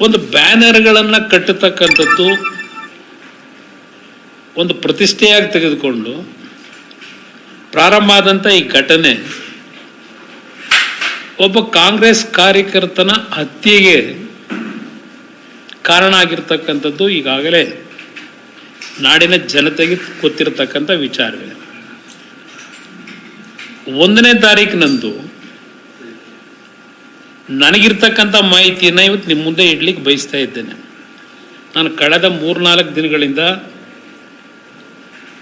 ಒಂದು ಬ್ಯಾನರ್ಗಳನ್ನು ಕಟ್ಟತಕ್ಕಂಥದ್ದು ಒಂದು ಪ್ರತಿಷ್ಠೆಯಾಗಿ ತೆಗೆದುಕೊಂಡು ಪ್ರಾರಂಭ ಆದಂಥ ಈ ಘಟನೆ ಒಬ್ಬ ಕಾಂಗ್ರೆಸ್ ಕಾರ್ಯಕರ್ತನ ಹತ್ಯೆಗೆ ಕಾರಣ ಆಗಿರ್ತಕ್ಕಂಥದ್ದು ಈಗಾಗಲೇ ನಾಡಿನ ಜನತೆಗೆ ಗೊತ್ತಿರತಕ್ಕಂಥ ವಿಚಾರವೇ. ಒಂದನೇ ತಾರೀಕಿನಂದು ನನಗಿರ್ತಕ್ಕಂಥ ಮಾಹಿತಿಯನ್ನು ಇವತ್ತು ನಿಮ್ಮ ಮುಂದೆ ಇಡ್ಲಿಕ್ಕೆ ಬಯಸ್ತಾ ಇದ್ದೇನೆ. ನಾನು ಕಳೆದ ಮೂರ್ನಾಲ್ಕು ದಿನಗಳಿಂದ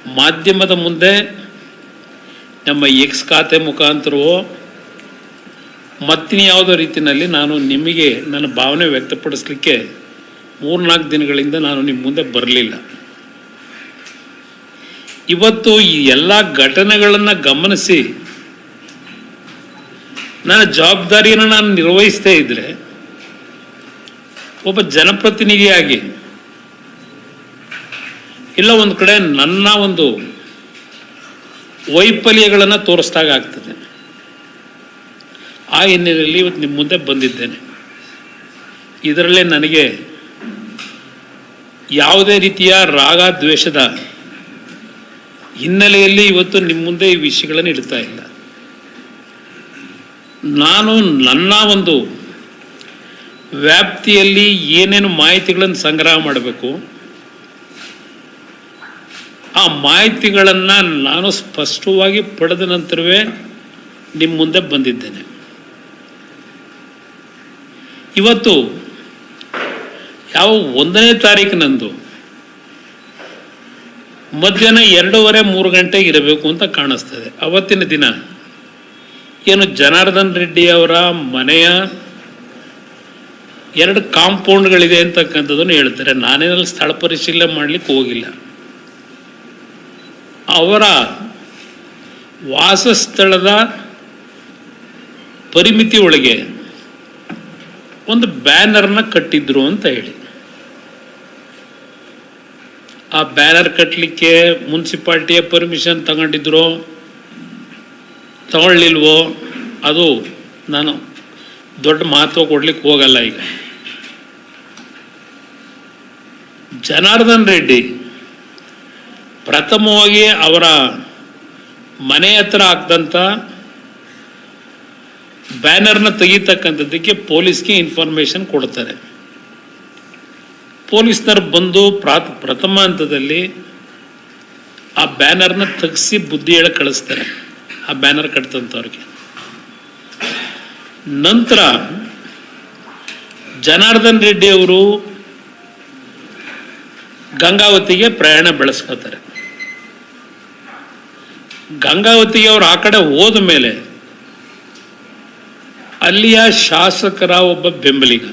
ಮಾಧ್ಯಮದ ಮುಂದೆ ನಮ್ಮ ಎಕ್ಸ್ ಖಾತೆ ಮುಖಾಂತರವೋ ಮತ್ತಿನ ಯಾವುದೋ ರೀತಿಯಲ್ಲಿ ನಾನು ನಿಮಗೆ ನನ್ನ ಭಾವನೆ ವ್ಯಕ್ತಪಡಿಸಲಿಕ್ಕೆ ಮೂರ್ನಾಲ್ಕು ದಿನಗಳಿಂದ ನಾನು ನಿಮ್ಮ ಮುಂದೆ ಬರಲಿಲ್ಲ. ಇವತ್ತು ಈ ಎಲ್ಲ ಘಟನೆಗಳನ್ನು ಗಮನಿಸಿ ನನ್ನ ಜವಾಬ್ದಾರಿಯನ್ನು ನಾನು ನಿರ್ವಹಿಸ್ತೇ ಇದ್ದರೆ ಒಬ್ಬ ಜನಪ್ರತಿನಿಧಿಯಾಗಿ ಇಲ್ಲ, ಒಂದು ಕಡೆ ನನ್ನ ಒಂದು ವೈಫಲ್ಯಗಳನ್ನು ತೋರಿಸ್ದಾಗ ಆಗ್ತದೆ. ಆ ಹಿನ್ನೆಲೆಯಲ್ಲಿ ಇವತ್ತು ನಿಮ್ಮ ಮುಂದೆ ಬಂದಿದ್ದೇನೆ. ಇದರಲ್ಲೇ ನನಗೆ ಯಾವುದೇ ರೀತಿಯ ರಾಗ ದ್ವೇಷದ ಹಿನ್ನೆಲೆಯಲ್ಲಿ ಇವತ್ತು ನಿಮ್ಮ ಮುಂದೆ ಈ ವಿಷಯಗಳನ್ನು ಇಡ್ತಾ ಇಲ್ಲ. ನಾನು ನನ್ನ ಒಂದು ವ್ಯಾಪ್ತಿಯಲ್ಲಿ ಏನೇನು ಮಾಹಿತಿಗಳನ್ನು ಸಂಗ್ರಹ ಮಾಡಬೇಕು? ಆ ಮಾಹಿತಿಗಳನ್ನು ನಾನು ಸ್ಪಷ್ಟವಾಗಿ ಪಡೆದ ನಂತರವೇ ನಿಮ್ಮ ಮುಂದೆ ಬಂದಿದ್ದೇನೆ. ಇವತ್ತು ಯಾವ ಒಂದನೇ ತಾರೀಕಿನಂದು ಮಧ್ಯಾಹ್ನ ಎರಡೂವರೆ ಮೂರು ಗಂಟೆಗೆ ಇರಬೇಕು ಅಂತ ಕಾಣಿಸ್ತದೆ ಅವತ್ತಿನ ದಿನ ಏನು ಜನಾರ್ದನ್ ರೆಡ್ಡಿ ಅವರ ಮನೆಯ ಎರಡು ಕಾಂಪೌಂಡ್ಗಳಿದೆ ಅಂತಕ್ಕಂಥದ್ದನ್ನು ಹೇಳ್ತಾರೆ. ನಾನೇನಲ್ಲಿ ಸ್ಥಳ ಪರಿಶೀಲನೆ ಮಾಡಲಿಕ್ಕೆ ಹೋಗಿಲ್ಲ. ಅವರ ವಾಸಸ್ಥಳದ ಪರಿಮಿತಿ ಒಳಗೆ ಒಂದು ಬ್ಯಾನರ್ನ ಕಟ್ಟಿದ್ರು ಅಂತ ಹೇಳಿ. ಆ ಬ್ಯಾನರ್ ಕಟ್ಟಲಿಕ್ಕೆ ಮುನ್ಸಿಪಾಲ್ಟಿಯ ಪರ್ಮಿಷನ್ ತಗೊಂಡಿದ್ರು. ತಗೊಳ್ಳಿಲ್ವೋ? ಅದು ನಾನು ದೊಡ್ಡ ಮಹತ್ವ ಕೊಡ್ಲಿಕ್ಕೆ ಹೋಗಲ್ಲ ಈಗ. ಜನಾರ್ದನ್ ರೆಡ್ಡಿ ಪ್ರಥಮವಾಗಿ ಅವರ ಮನೆ ಹತ್ರ ಆಗ್ದಂಥ ಬ್ಯಾನರ್ನ ತೆಗೀತಕ್ಕಂಥದ್ದಕ್ಕೆ ಪೊಲೀಸ್ಗೆ ಇನ್ಫಾರ್ಮೇಷನ್ ಕೊಡ್ತಾರೆ. ಪೊಲೀಸ್ನವ್ರು ಬಂದು ಪ್ರಾತ್ ಪ್ರಥಮ ಹಂತದಲ್ಲಿ ಆ ಬ್ಯಾನರ್ನ ತೆಗೆಸಿ ಬುದ್ಧಿ ಹೇಳಿ ಕಳಿಸ್ತಾರೆ. ಆ ಬ್ಯಾನರ್ ಕಟ್ತಂಥವ್ರಿಗೆ ನಂತರ ಜನಾರ್ದನ್ ರೆಡ್ಡಿ ಅವರು ಗಂಗಾವತಿಗೆ ಪ್ರಯಾಣ ಬೆಳೆಸ್ಕೋತಾರೆ. ಗಂಗಾವತಿಗೆ ಅವರು ಆ ಕಡೆ ಹೋದ ಮೇಲೆ ಅಲ್ಲಿಯ ಶಾಸಕರ ಒಬ್ಬ ಬೆಂಬಲಿಗ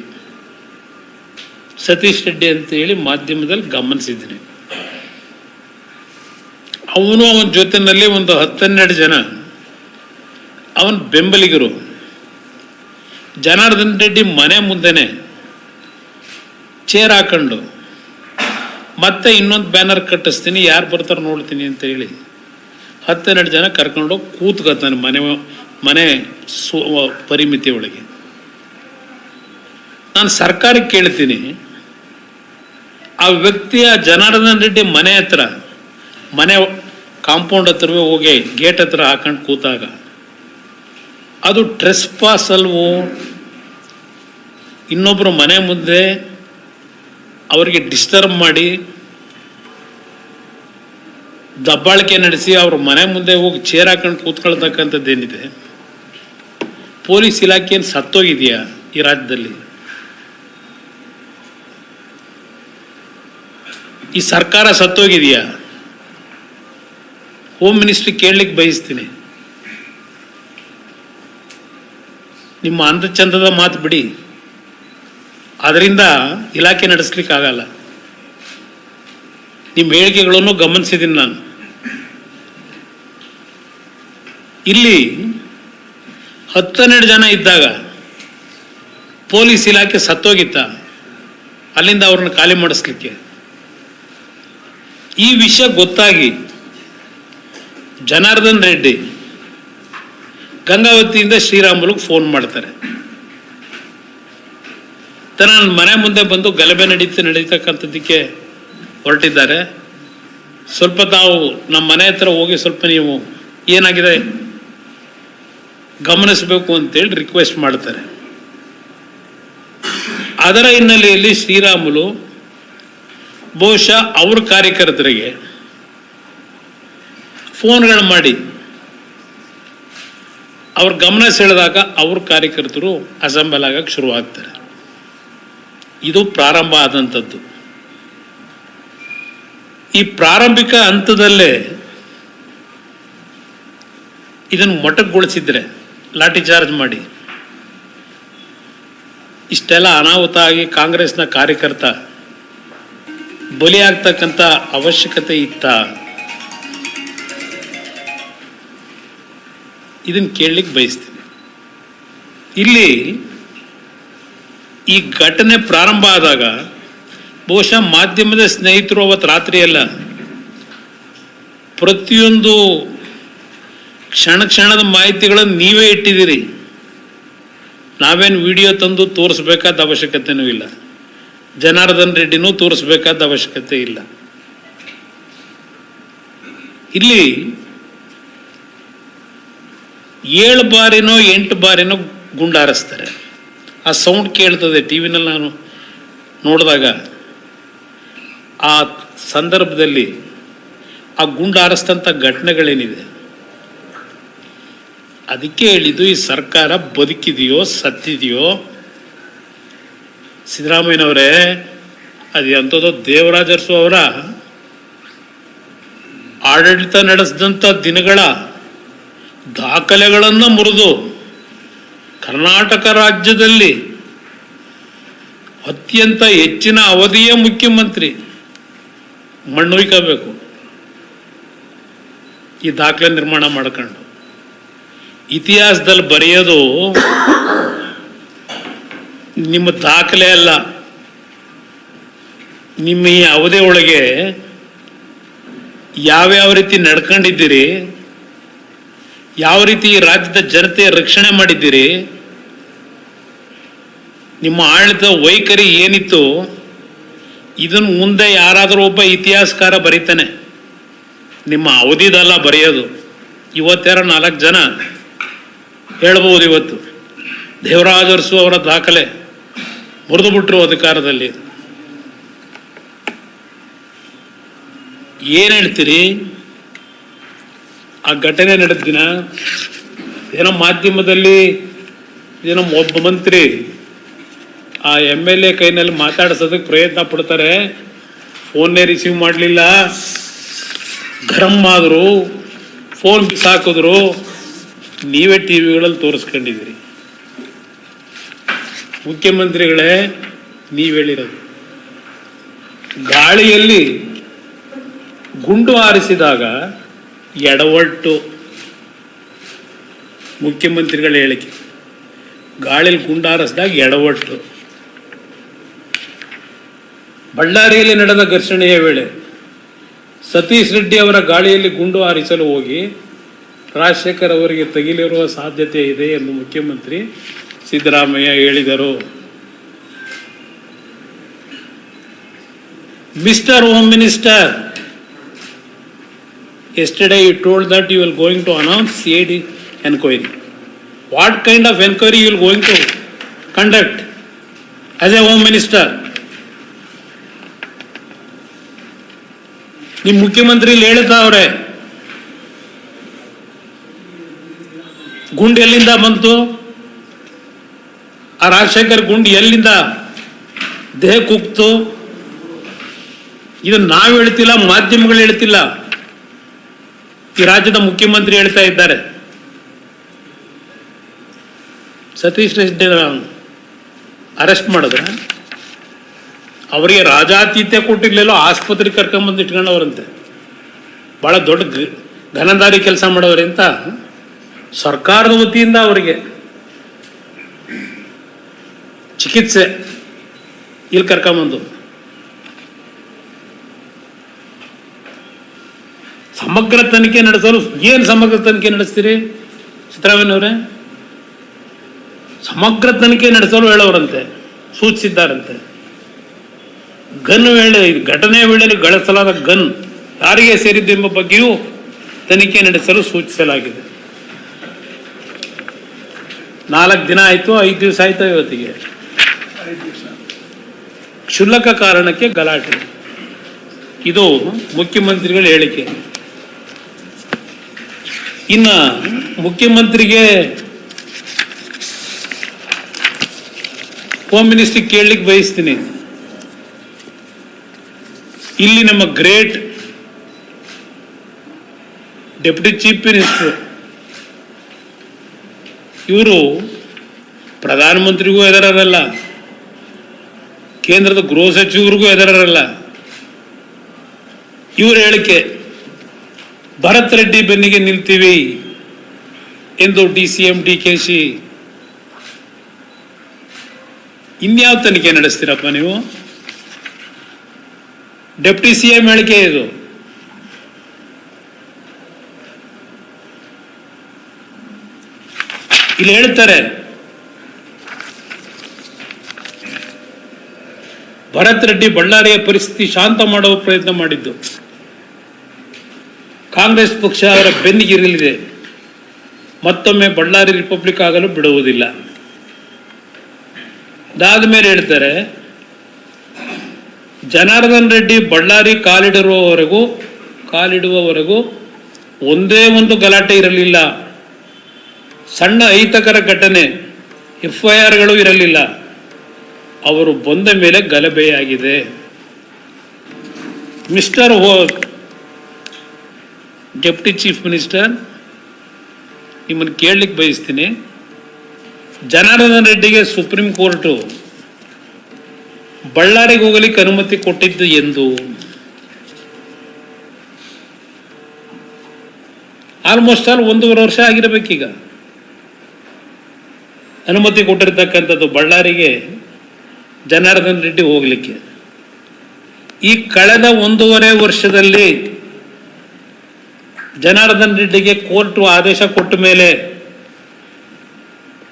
ಸತೀಶ್ ರೆಡ್ಡಿ ಅಂತ ಹೇಳಿ ಮಾಧ್ಯಮದಲ್ಲಿ ಗಮನಿಸಿದ್ದೀನಿ. ಅವನು ಅವನ ಜೊತೆಯಲ್ಲಿ ಒಂದು ಹತ್ತೆರಡು ಜನ ಅವನ ಬೆಂಬಲಿಗರು. ಜನಾರ್ದನ್ ರೆಡ್ಡಿ ಮನೆ ಮುಂದೆನೆ ಚೇರ್ ಹಾಕೊಂಡು, ಮತ್ತೆ ಇನ್ನೊಂದು ಬ್ಯಾನರ್ ಕಟ್ಟಿಸ್ತೀನಿ, ಯಾರು ಬರ್ತಾರೆ ನೋಡ್ತೀನಿ ಅಂತ ಹೇಳಿ ಹತ್ತೆರಡು ಜನ ಕರ್ಕೊಂಡು ಕೂತ್ಕೊತಾನೆ ಮನೆ ಮನೆ ಸು ಪರಿಮಿತಿ ಒಳಗೆ. ನಾನು ಸರ್ಕಾರಕ್ಕೆ ಕೇಳ್ತೀನಿ, ಆ ವ್ಯಕ್ತಿಯ ಜನಾರ್ದನ್ ರೆಡ್ಡಿ ಮನೆ ಹತ್ರ, ಮನೆ ಕಾಂಪೌಂಡ್ ಹತ್ರವೇ ಹೋಗಿ ಗೇಟ್ ಹತ್ರ ಹಾಕೊಂಡು ಕೂತಾಗ ಅದು ಟ್ರೆಸ್ ಪಾಸ್ ಅಲ್ವೋ? ಇನ್ನೊಬ್ಬರು ಮನೆ ಮುಂದೆ ಅವರಿಗೆ ಡಿಸ್ಟರ್ಬ್ ಮಾಡಿ ದಬ್ಬಾಳಿಕೆ ನಡೆಸಿ ಅವ್ರ ಮನೆ ಮುಂದೆ ಹೋಗಿ ಚೇರ್ ಹಾಕೊಂಡು ಕೂತ್ಕೊಳ್ತಕ್ಕಂಥದ್ದೇನಿದೆ ಪೊಲೀಸ್ ಇಲಾಖೆ ಏನು ಸತ್ತೋಗಿದೆಯಾ ಈ ರಾಜ್ಯದಲ್ಲಿ? ಈ ಸರ್ಕಾರ ಸತ್ತೋಗಿದೆಯಾ? ಹೋಮ್ ಮಿನಿಸ್ಟ್ರಿ ಕೇಳಲಿಕ್ಕೆ ಬಯಸ್ತೀನಿ. ನಿಮ್ಮ ಅಂದಚಂದದ ಮಾತು ಬಿಡಿ. ಅದರಿಂದ ಇಲಾಖೆ ನಡೆಸ್ಲಿಕ್ಕಾಗಲ್ಲ. ನಿಮ್ಮ ಹೇಳಿಕೆಗಳನ್ನು ಗಮನಿಸಿದ್ದೀನಿ ನಾನು. ಇಲ್ಲಿ ಹತ್ತನ್ನೆರಡು ಜನ ಇದ್ದಾಗ ಪೊಲೀಸ್ ಇಲಾಖೆ ಸತ್ತೋಗಿತ್ತ. ಅಲ್ಲಿಂದ ಅವ್ರನ್ನ ಖಾಲಿ ಮಾಡಿಸ್ಲಿಕ್ಕೆ. ಈ ವಿಷಯ ಗೊತ್ತಾಗಿ ಜನಾರ್ದನ್ ರೆಡ್ಡಿ ಗಂಗಾವತಿಯಿಂದ ಶ್ರೀರಾಮುಲಿಗೆ ಫೋನ್ ಮಾಡ್ತಾರೆ. ತನ್ನ ಮನೆ ಮುಂದೆ ಬಂದು ಗಲಭೆ ನಡೀತಾ, ನಡೀತಕ್ಕಂಥದ್ದಕ್ಕೆ ಹೊರಟಿದ್ದಾರೆ. ಸ್ವಲ್ಪ ತಾವು ನಮ್ಮ ಮನೆ ಹತ್ರ ಹೋಗಿ ಸ್ವಲ್ಪ ನೀವು ಏನಾಗಿದೆ? ಗಮನಿಸಬೇಕು ಅಂತೇಳಿ ರಿಕ್ವೆಸ್ಟ್ ಮಾಡ್ತಾರೆ. ಅದರ ಹಿನ್ನೆಲೆಯಲ್ಲಿ ಶ್ರೀರಾಮುಲು ಬಹುಶಃ ಅವ್ರ ಕಾರ್ಯಕರ್ತರಿಗೆ ಫೋನ್ಗಳು ಮಾಡಿ ಅವ್ರ ಗಮನ ಸೆಳೆದಾಗ ಅವ್ರ ಕಾರ್ಯಕರ್ತರು ಅಸೆಂಬಲ್ ಆಗಕ್ಕೆ ಶುರುವಾಗ್ತಾರೆ ಇದು ಪ್ರಾರಂಭ ಆದಂಥದ್ದು ಈ ಪ್ರಾರಂಭಿಕ ಹಂತದಲ್ಲೇ ಇದನ್ನು ಮೊಟಕ್ಗೊಳಿಸಿದ್ರೆ, ಲಾಠಿ ಚಾರ್ಜ್ ಮಾಡಿ, ಇಷ್ಟೆಲ್ಲ ಅನಾಹುತ ಆಗಿ ಕಾಂಗ್ರೆಸ್ನ ಕಾರ್ಯಕರ್ತ ಬಲಿಯಾಗ್ತಕ್ಕಂಥ ಅವಶ್ಯಕತೆ ಇತ್ತ ಇದನ್ನು ಕೇಳಲಿಕ್ಕೆ ಬಯಸ್ತೀನಿ. ಇಲ್ಲಿ ಈ ಘಟನೆ ಪ್ರಾರಂಭ ಆದಾಗ ಬಹುಶಃ ಮಾಧ್ಯಮದ ಸ್ನೇಹಿತರು ಅವತ್ತು ರಾತ್ರಿ ಎಲ್ಲ ಪ್ರತಿಯೊಂದು ಕ್ಷಣ ಕ್ಷಣದ ಮಾಹಿತಿಗಳನ್ನು ನೀವೇ ಇಟ್ಟಿದ್ದೀರಿ. ನಾವೇನು ವಿಡಿಯೋ ತಂದು ತೋರಿಸ್ಬೇಕಾದ ಅವಶ್ಯಕತೆನೂ ಇಲ್ಲ. ಜನಾರ್ದನ್ ರೆಡ್ಡಿನೂ ತೋರಿಸ್ಬೇಕಾದ ಅವಶ್ಯಕತೆ ಇಲ್ಲ. ಇಲ್ಲಿ ಏಳು ಬಾರಿನೋ ಎಂಟು ಬಾರಿನೋ ಗುಂಡಾರಿಸ್ತಾರೆ. ಆ ಸೌಂಡ್ ಕೇಳ್ತದೆ ಟಿ ವಿನಲ್ಲಿ ನಾನು ನೋಡಿದಾಗ. ಆ ಸಂದರ್ಭದಲ್ಲಿ ಆ ಗುಂಡಾರಿಸ್ತಂಥ ಘಟನೆಗಳೇನಿದೆ? ಅದಕ್ಕೆ ಹೇಳಿದ್ದು, ಈ ಸರ್ಕಾರ ಬದುಕಿದೆಯೋ, ಸತ್ತಿದೆಯೋ? ಸಿದ್ದರಾಮಯ್ಯನವರೇ, ಅದು ಎಂಥದೋ ದೇವರಾಜರ್ಸು ಅವರ ಆಡಳಿತ ನಡೆಸಿದಂಥ ದಿನಗಳ ದಾಖಲೆಗಳನ್ನು ಮುರಿದು ಕರ್ನಾಟಕ ರಾಜ್ಯದಲ್ಲಿ ಅತ್ಯಂತ ಹೆಚ್ಚಿನ ಅವಧಿಯ ಮುಖ್ಯಮಂತ್ರಿ ಮಣ್ಣುಯ್ಕೋಬೇಕು ಈ ದಾಖಲೆ ನಿರ್ಮಾಣ ಮಾಡ್ಕೊಂಡು ಇತಿಹಾಸದಲ್ಲಿ ಬರೆಯೋದು ನಿಮ್ಮ ದಾಖಲೆ ಅಲ್ಲ. ನಿಮ್ಮ ಈ ಅವಧಿ ಒಳಗೆ ಯಾವ್ಯಾವ ರೀತಿ ನಡ್ಕೊಂಡಿದ್ದೀರಿ? ಯಾವ ರೀತಿ ರಾಜ್ಯದ ಜನತೆ ರಕ್ಷಣೆ ಮಾಡಿದ್ದೀರಿ? ನಿಮ್ಮ ಆಡಳಿತ ವೈಖರಿ ಏನಿತ್ತು? ಇದನ್ನು ಮುಂದೆ ಯಾರಾದರೂ ಒಬ್ಬ ಇತಿಹಾಸಕಾರ ಬರೀತಾನೆ. ನಿಮ್ಮ ಅವಧಿದಲ್ಲ ಬರೆಯೋದು. ಇವತ್ತೆರ ನಾಲ್ಕು ಜನ ಹೇಳ್ಬೋದು ಇವತ್ತು. ದೇವರಾಜ ಅರಸು ಅವರ ದಾಖಲೆ ಮುರಿದು ಬಿಟ್ರು ಅಧಿಕಾರದಲ್ಲಿ. ಏನು ಹೇಳ್ತೀರಿ? ಆ ಘಟನೆ ನಡೆದ ದಿನ ಏನೋ ಮಾಧ್ಯಮದಲ್ಲಿ ಏನೋ ಒಬ್ಬ ಮಂತ್ರಿ ಆ ಎಂ ಎಲ್ ಎ ಕೈನಲ್ಲಿ ಮಾತಾಡ್ಸೋದಕ್ಕೆ ಪ್ರಯತ್ನ ಪಡ್ತಾರೆ. ಫೋನ್ನೇ ರಿಸೀವ್ ಮಾಡಲಿಲ್ಲ. ಗರಂ ಆದರು, ಫೋನ್ ಬಿಸಾಕಿದ್ರು. ನೀವೇ ಟಿ ವಿಗಳಲ್ಲಿ ತೋರಿಸ್ಕೊಂಡಿದ್ದೀರಿ. ಮುಖ್ಯಮಂತ್ರಿಗಳೇ, ನೀವು ಹೇಳಿರೋದು. ಗಾಳಿಯಲ್ಲಿ ಗುಂಡು ಹಾರಿಸಿದಾಗ ಎಡವಟ್ಟು. ಮುಖ್ಯಮಂತ್ರಿಗಳ ಹೇಳಿಕೆ. ಗಾಳಿಯಲ್ಲಿ ಗುಂಡಾರಿಸಿದಾಗ ಎಡವಟ್ಟು. ಬಳ್ಳಾರಿಯಲ್ಲಿ ನಡೆದ ಘರ್ಷಣೆಯ ವೇಳೆ ಸತೀಶ್ ರೆಡ್ಡಿ ಅವರ ಗಾಳಿಯಲ್ಲಿ ಗುಂಡು ಹಾರಿಸಲು ಹೋಗಿ ರಾಜಶೇಖರ್ ಅವರಿಗೆ ತಗಿಲಿರುವ ಸಾಧ್ಯತೆ ಇದೆ ಎಂದು ಮುಖ್ಯಮಂತ್ರಿ ಸಿದ್ದರಾಮಯ್ಯ ಹೇಳಿದರು. Mister home minister yesterday you told that you will going to announce CID enquiry. What kind of enquiry you will going to conduct as a home minister? ನಿಮ್ಮ ಮುಖ್ಯಮಂತ್ರಿ ಇಲ್ಲಿ ಹೇಳ್ತಾವ್ರೆ ಗುಂಡು ಎಲ್ಲಿಂದ ಬಂತು ಆ ರಾಜಶೇಖರ್ ಗುಂಡು ಎಲ್ಲಿಂದ ದೇಹ ಕುಗ್ತು ಇದು ನಾವು ಹೇಳ್ತಿಲ್ಲ ಮಾಧ್ಯಮಗಳು ಹೇಳ್ತಿಲ್ಲ ಈ ರಾಜ್ಯದ ಮುಖ್ಯಮಂತ್ರಿ ಹೇಳ್ತಾ ಇದ್ದಾರೆ. ಸತೀಶ್ ರೆಡ್ಡಿ ಅರೆಸ್ಟ್ ಮಾಡಿದ್ರೆ? ಅವರಿಗೆ ರಾಜಾತಿಥ್ಯ ಕೊಟ್ಟಿರ್ಲಿಲ್ಲ ಆಸ್ಪತ್ರೆಗೆ ಕರ್ಕೊಂಬಂದು ಇಟ್ಕೊಂಡವ್ರಂತೆ. ಭಾಳ ದೊಡ್ಡ ಘನದಾರಿ ಕೆಲಸ ಮಾಡೋರಿಂತ ಸರ್ಕಾರದ ವತಿಯಿಂದ ಅವರಿಗೆ ಚಿಕಿತ್ಸೆ ಇಲ್ಲಿ ಕರ್ಕೊಂಬಂದು. ಸಮಗ್ರ ತನಿಖೆ ನಡೆಸಲು ಏನು ಸಮಗ್ರ ತನಿಖೆ ನಡೆಸ್ತೀರಿ? ಸಿದ್ದರಾಮಯ್ಯನವರೇ? ಸಮಗ್ರ ತನಿಖೆ ನಡೆಸಲು ಹೇಳೋರಂತೆ, ಸೂಚಿಸಿದ್ದಾರಂತೆ. ಗನ್ ವೇಳೆ, ಘಟನೆ ವೇಳೆಯಲ್ಲಿ ಗಳಿಸಲಾದ ಗನ್ ಯಾರಿಗೆ ಸೇರಿದ್ದು ಎಂಬ ಬಗ್ಗೆಯೂ ತನಿಖೆ ನಡೆಸಲು ಸೂಚಿಸಲಾಗಿದೆ. ನಾಲ್ಕು ದಿನ ಆಯಿತು, ಐದು ದಿವಸ ಆಯಿತು ಇವತ್ತಿಗೆ. ಕ್ಷುಲ್ಲಕ ಕಾರಣಕ್ಕೆ ಗಲಾಟೆ. ಇದು ಮುಖ್ಯಮಂತ್ರಿಗಳ ಹೇಳಿಕೆ. ಇನ್ನ ಮುಖ್ಯಮಂತ್ರಿಗೆ ಹೋಮ್ ಮಿನಿಸ್ಟರ್ ಕೇಳಲಿಕ್ಕೆ ಬಯಸ್ತೀನಿ. ಇಲ್ಲಿ ನಮ್ಮ ಗ್ರೇಟ್ ಡೆಪ್ಯೂಟಿ ಚೀಫ್ ಮಿನಿಸ್ಟರ್ ಇವರು ಪ್ರಧಾನಮಂತ್ರಿಗೂ ಎದರಲ್ಲ ಕೇಂದ್ರದ ಗೃಹ ಸಚಿವರಿಗೂ ಎದರಲ್ಲ ಇವರ ಹೇಳಿಕೆ ಭರತ್ ರೆಡ್ಡಿ ಬೆನ್ನಿಗೆ ನಿಲ್ತೀವಿ ಎಂದು D C M D K C ಇನ್ಯಾವ ತನಿಖೆ ನಡೆಸ್ತೀರಪ್ಪ ನೀವು? ಡೆಪ್ಟಿ ಸಿ ಎಂ ಹೇಳಿಕೆ ಇದು. ಇಲ್ಲಿ ಹೇಳ್ತಾರೆ, ಭರತ್ ರೆಡ್ಡಿ ಬಳ್ಳಾರಿಯ ಪರಿಸ್ಥಿತಿ ಶಾಂತ ಮಾಡುವ ಪ್ರಯತ್ನ ಮಾಡಿದ್ದು. ಕಾಂಗ್ರೆಸ್ ಪಕ್ಷ ಅವರ ಬೆನ್ನಿಗಿರಲಿದೆ. ಮತ್ತೊಮ್ಮೆ ಬಳ್ಳಾರಿ ರಿಪಬ್ಲಿಕ್ ಆಗಲು ಬಿಡುವುದಿಲ್ಲ. ಅದಾದ ಮೇಲೆ ಹೇಳ್ತಾರೆ, ಜನಾರ್ದನ್ ರೆಡ್ಡಿ ಬಳ್ಳಾರಿ ಕಾಲಿಡುವವರೆಗೂ ಕಾಲಿಡುವವರೆಗೂ ಒಂದೇ ಒಂದು ಗಲಾಟೆ ಇರಲಿಲ್ಲ. ಸಣ್ಣ ಅಹಿತಕರ ಘಟನೆ ಎಫ್ ಐ ಆರ್ಗಳು ಇರಲಿಲ್ಲ. ಅವರು ಬಂದ ಮೇಲೆ ಗಲಭೆಯಾಗಿದೆ. ಮಿಸ್ಟರ್ ಹೋ ಡೆಪ್ಟಿ ಚೀಫ್ ಮಿನಿಸ್ಟರ್ ನಿಮ್ಮನ್ನು ಕೇಳಲಿಕ್ಕೆ ಬಯಸ್ತೀನಿ. ಜನಾರ್ದನ್ ರೆಡ್ಡಿಗೆ ಸುಪ್ರೀಂ ಕೋರ್ಟು ಬಳ್ಳಾರಿಗೆ ಹೋಗಲಿಕ್ಕೆ ಅನುಮತಿ ಕೊಟ್ಟಿದ್ದು ಎಂದು ಆಲ್ಮೋಸ್ಟ್ ಆಲ್ ಒಂದೂವರೆ ವರ್ಷ ಆಗಿರಬೇಕೀಗ. ಅನುಮತಿ ಕೊಟ್ಟಿರ್ತಕ್ಕಂಥದ್ದು ಬಳ್ಳಾರಿಗೆ ಜನಾರ್ದನ್ ರೆಡ್ಡಿ ಹೋಗಲಿಕ್ಕೆ. ಈ ಕಳೆದ ಒಂದೂವರೆ ವರ್ಷದಲ್ಲಿ ಜನಾರ್ದನ್ ರೆಡ್ಡಿಗೆ ಕೋರ್ಟ್ ಆದೇಶ ಕೊಟ್ಟ ಮೇಲೆ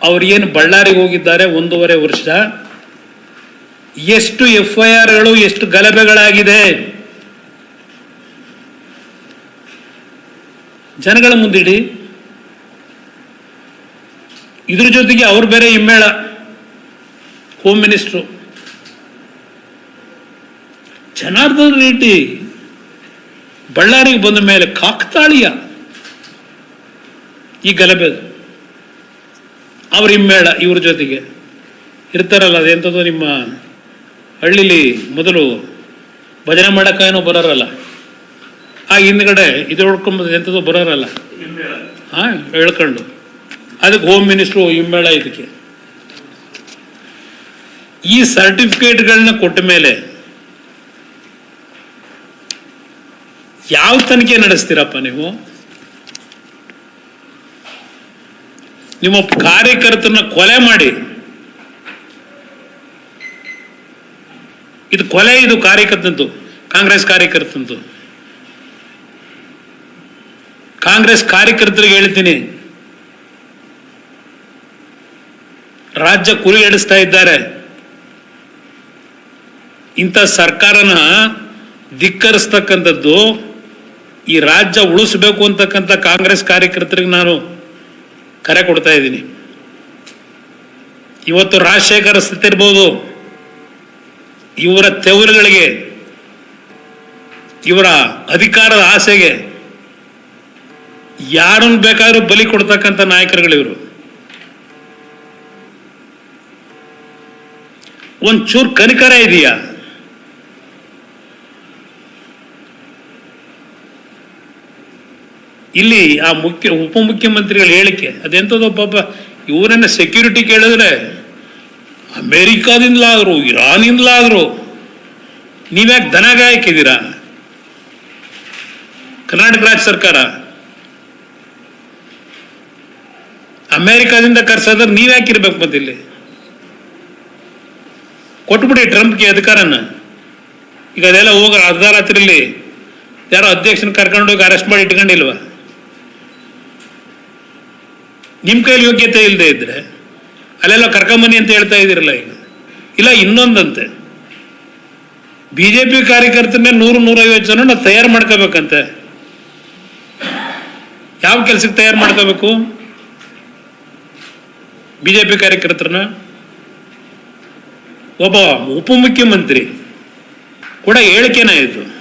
ಅವ್ರು ಏನು ಬಳ್ಳಾರಿಗೆ ಹೋಗಿದ್ದಾರೆ ಒಂದೂವರೆ ವರ್ಷ. ಎಷ್ಟು ಎಫ್ ಐ ಆರ್ಗಳು ಎಷ್ಟು ಗಲಭೆಗಳಾಗಿದೆ. ಜನಗಳ ಮುಂದಿಡಿ. ಇದ್ರ ಜೊತೆಗೆ ಅವ್ರು ಬೇರೆ ಹಿಮ್ಮೇಳ. ಹೋಮ್ ಮಿನಿಸ್ಟ್ರು ಜನಾರ್ದನ್ ರೆಡ್ಡಿ ಬಳ್ಳಾರಿಗೆ ಬಂದ ಮೇಲೆ ಕಾಕ್ತಾಳೀಯ ಈ ಗಲಭೆ ಅವ್ರು ಹಿಮ್ಮೇಳ ಇವ್ರ ಜೊತೆಗೆ. ಇರ್ತಾರಲ್ಲ ಅದೆಂಥದ್ದು ನಿಮ್ಮ ಹಳ್ಳಿಲಿ ಮೊದಲು ಭಜನೆ ಮಾಡೋಕ್ಕೇನೋ ಬರೋರಲ್ಲ. ಆ ಹಿಂದ್ಗಡೆ ಇದು ಹೊಡ್ಕೊಂಬ ಎಂಥದ್ದು ಬರೋರಲ್ಲ. ಹಾಂ ಹೇಳ್ಕೊಂಡು. ಅದಕ್ಕೆ ಹೋಮ್ ಮಿನಿಸ್ಟ್ರು ಹಿಮ್ಮೇಳ ಇದಕ್ಕೆ. ಈ ಸರ್ಟಿಫಿಕೇಟ್ಗಳನ್ನ ಕೊಟ್ಟ ಮೇಲೆ ಯಾವ ತನಿಖೆ ನಡೆಸ್ತೀರಪ್ಪ ನೀವು? ನಿಮ್ಮ ಕಾರ್ಯಕರ್ತನ ಕೊಲೆ ಮಾಡಿ. ಇದು ಕೊಲೆ, ಇದು ಕಾರ್ಯಕರ್ತಂದು ಕಾಂಗ್ರೆಸ್ ಕಾರ್ಯಕರ್ತಂದು ಕಾಂಗ್ರೆಸ್ ಕಾರ್ಯಕರ್ತರಿಗೆ ಹೇಳ್ತೀನಿ. ರಾಜ್ಯ ಕುರಿ ಎಡಿಸ್ತಾ ಇದ್ದಾರೆ. ಇಂಥ ಸರ್ಕಾರನ ಧಿಕ್ಕರಿಸ್ತಕ್ಕಂಥದ್ದು ಈ ರಾಜ್ಯ ಉಳಿಸ್ಬೇಕು ಅಂತಕ್ಕಂಥ ಕಾಂಗ್ರೆಸ್ ಕಾರ್ಯಕರ್ತರಿಗೆ ನಾನು ಕರೆ ಕೊಡ್ತಾ ಇದ್ದೀನಿ. ಇವತ್ತು ರಾಜಶೇಖರ ಸ್ಥಿತಿರ್ಬೋದು ಇವರ ತೆವರುಗಳಿಗೆ, ಇವರ ಅಧಿಕಾರದ ಆಸೆಗೆ ಯಾರನ್ನು ಬೇಕಾದರೂ ಬಲಿ ಕೊಡ್ತಕ್ಕಂಥ ನಾಯಕರುಗಳಿವರು ಒಂಚೂರು ಕನಿಕರ ಇದೆಯಾ? ಇಲ್ಲಿ ಆ ಮುಖ್ಯ ಉಪಮುಖ್ಯಮಂತ್ರಿಗಳ ಹೇಳಿಕೆ, ಅದೆಂಥದ್ದು ಪಾಪ, ಇವರನ್ನ ಸೆಕ್ಯೂರಿಟಿ ಕೇಳಿದ್ರೆ ಅಮೇರಿಕಾದಿಂದಲಾದ್ರು ಇರಾನಿಂದಲಾದ್ರು ನೀವ್ಯಾಕೆ ದನ ಗಾಯಕಿದ್ದೀರಾ ಕರ್ನಾಟಕ ರಾಜ್ಯ ಸರ್ಕಾರ. ಅಮೇರಿಕಾದಿಂದ ಕರ್ಸೋದ್ರೆ ನೀವ್ಯಾಕೆ ಇರ್ಬೇಕು ಮತ್ತೆ ಇಲ್ಲಿ ಕೊಟ್ಬಿಡಿ ಟ್ರಂಪ್ಗೆ ಅಧಿಕಾರನ. ಈಗ ಅದೆಲ್ಲ ಹೋಗ ಅರ್ಧ ರಾತ್ರಿಯಲ್ಲಿ ಯಾರೋ ಅಧ್ಯಕ್ಷನ ಕರ್ಕೊಂಡೋಗಿ ಅರೆಸ್ಟ್ ಮಾಡಿ ಇಟ್ಕೊಂಡಿಲ್ವಾ? ನಿಮ್ಮ ಕೈಯಲ್ಲಿ ಯೋಗ್ಯತೆ ಇಲ್ಲದೆ ಇದ್ದರೆ ಅಲ್ಲೆಲ್ಲ ಕರ್ಕೊಂಬನ್ನಿ ಅಂತ ಹೇಳ್ತಾ ಇದ್ದೀರಲ್ಲ ಈಗ. ಇಲ್ಲ, ಇನ್ನೊಂದಂತೆ. ಬಿ ಜೆ ಪಿ ಕಾರ್ಯಕರ್ತರನ್ನೇ ನೂರು, ನೂರೈವತ್ತು ಜನ ತಯಾರು ಮಾಡ್ಕೋಬೇಕಂತೆ. ಯಾವ ಕೆಲಸಕ್ಕೆ ತಯಾರು ಮಾಡ್ಕೋಬೇಕು? ಬಿ ಜೆ ಪಿ ಕಾರ್ಯಕರ್ತರನ್ನ? ಒಬ್ಬ ಉಪಮುಖ್ಯಮಂತ್ರಿ ಕೂಡ ಹೇಳಿಕೆನ ಇದು.